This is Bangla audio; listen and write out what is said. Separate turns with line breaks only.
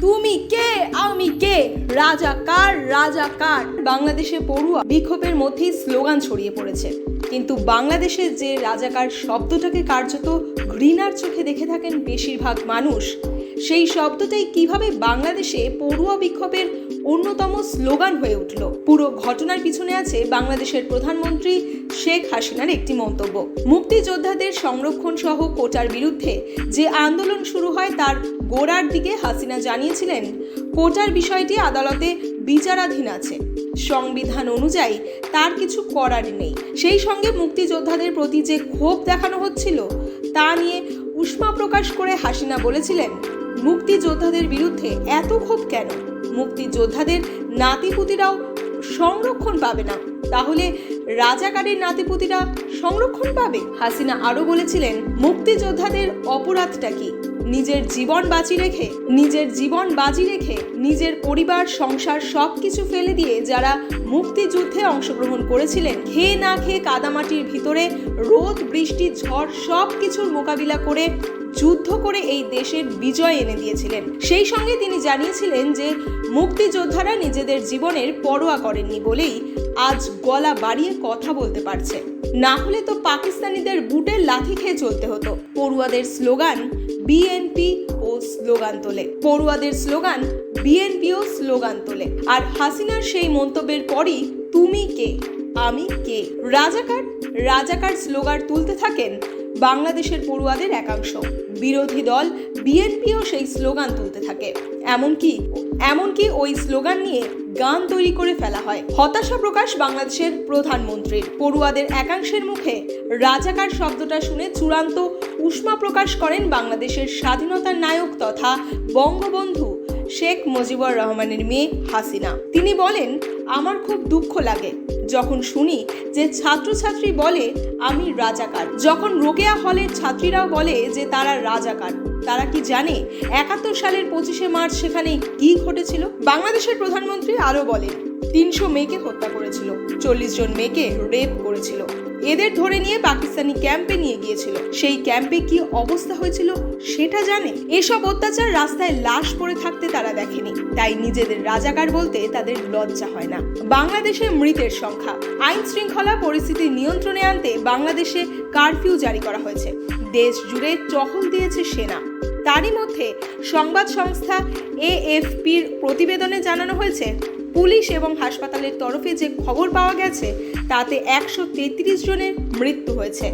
তুমি কে? আমি কে? রাজা কার? রাজা কার? বাংলাদেশে পড়ুয়া বিক্ষোভের মধ্যেই স্লোগান ছড়িয়ে পড়েছে। কিন্তু বাংলাদেশে যে রাজাকার শব্দটাকে কার্যত ঘৃণার চোখে দেখে থাকেন বেশিরভাগ মানুষ, সেই শব্দটাই কীভাবে বাংলাদেশে পড়ুয়া বিক্ষোভের অন্যতম স্লোগান হয়ে উঠল? পুরো ঘটনার পিছনে আছে বাংলাদেশের প্রধানমন্ত্রী শেখ হাসিনার একটি মন্তব্য। মুক্তিযোদ্ধাদের সংরক্ষণ সহ কোটার বিরুদ্ধে যে আন্দোলন শুরু হয় তার গোড়ার দিকে হাসিনা জানিয়েছিলেন, কোটার বিষয়টি আদালতে বিচারাধীন আছে। সংবিধান অনুযায়ী তার কিছু করার নেই। সেই সঙ্গে মুক্তিযোদ্ধাদের প্রতি যে ক্ষোভ দেখানো হচ্ছিল, তা নিয়ে উষ্মা প্রকাশ করে হাসিনা বলেছিলেন, মুক্তিযোদ্ধাদের বিরুদ্ধে এত ক্ষোভ কেন? মুক্তিযোদ্ধাদের নাতিপুতিরাও সংরক্ষণ পাবে না। তাহলে রাজাকারের নাতিপুতিরা সংরক্ষণ পাবে? হাসিনা আরও বলেছিলেন, মুক্তিযোদ্ধাদের অপরাধটা কি? নিজের জীবন বাজি রেখে, নিজের জীবন বাজি রেখে, নিজের পরিবার, সংসার সব কিছু ফেলে দিয়ে যারা মুক্তিযুদ্ধে অংশগ্রহণ করেছিলেন, খেয়ে না খেয়ে কাদামাটির ভিতরে রোদ, বৃষ্টি, ঝড় সব কিছুর মোকাবিলা করে যুদ্ধ করে এই দেশের বিজয় এনে দিয়েছিলেন। সেই সঙ্গে তিনি জানিয়েছিলেন যে মুক্তিযোদ্ধারা নিজেদের জীবনের পরোয়া করেননি বলেই আজ গলা বাড়িয়ে কথা বলতে পারছে। না হলে তো পাকিস্তানিদের বুটের লাথি খেয়ে চলতে হতো। পড়ুয়াদের স্লোগান বিএনপি ও স্লোগান তোলে। পড়ুয়াদের স্লোগান বিএনপিও স্লোগান তোলে। আর হাসিনার সেই মন্তব্যের পরই, তুমি কে? আমি কে? রাজাকার রাজাকার স্লোগান তুলতে থাকেন বাংলাদেশের পড়ুয়াদের একাংশ। বিরোধী দল বিএনপিও সেই স্লোগান তুলতে থাকে। এমনকি এমনকি ওই স্লোগান নিয়ে গান তৈরি করে ফেলা হয়। হতাশা প্রকাশ বাংলাদেশের প্রধানমন্ত্রীর। পড়ুয়াদের একাংশের মুখে রাজাকার শব্দটা শুনে চূড়ান্ত উষ্মা প্রকাশ করেন বাংলাদেশের স্বাধীনতার নায়ক তথা বঙ্গবন্ধু শেখ মুজিবুর রহমানের মেয়ে হাসিনা। তিনি বলেন, আমার খুব দুঃখ লাগে যখন শুনি যে ছাত্রছাত্রী বলে, আমি রাজাকার। যখন রোকেয়া হলের ছাত্রীরাও বলে যে, তারা রাজাকার তারা কি জানে একাত্তর সালের পঁচিশে মার্চ সেখানে কি ঘটেছিল? বাংলাদেশের প্রধানমন্ত্রী আরও বলেন, তিনশো মেয়েকে হত্যা করেছিল, চল্লিশ জন মেয়েকে রেপ করেছিল। এদের ধরে নিয়ে পাকিস্তানি ক্যাম্পে নিয়ে গিয়েছিল। সেই ক্যাম্পে কি অবস্থা হয়েছিল সেটা জানে? এসব অত্যাচার রাস্তায় লাশ পড়ে থাকতে তারা দেখেনি। তাই নিজেদের রাজাকার বলতে তাদের লজ্জা হয় না। বাংলাদেশে মৃতের সংখ্যা। আইন শৃঙ্খলা পরিস্থিতি নিয়ন্ত্রণে আনতে বাংলাদেশে কারফিউ জারি করা হয়েছে। দেশ জুড়ে টহল দিয়েছে সেনা। তারই মধ্যে সংবাদ সংস্থা এএফপির প্রতিবেদনে জানানো হয়েছে পুলিশ এবং হাসপাতালের তরফে যে খবর পাওয়া গেছে তাতে একশো তেত্রিশ জনের মৃত্যু হয়েছে।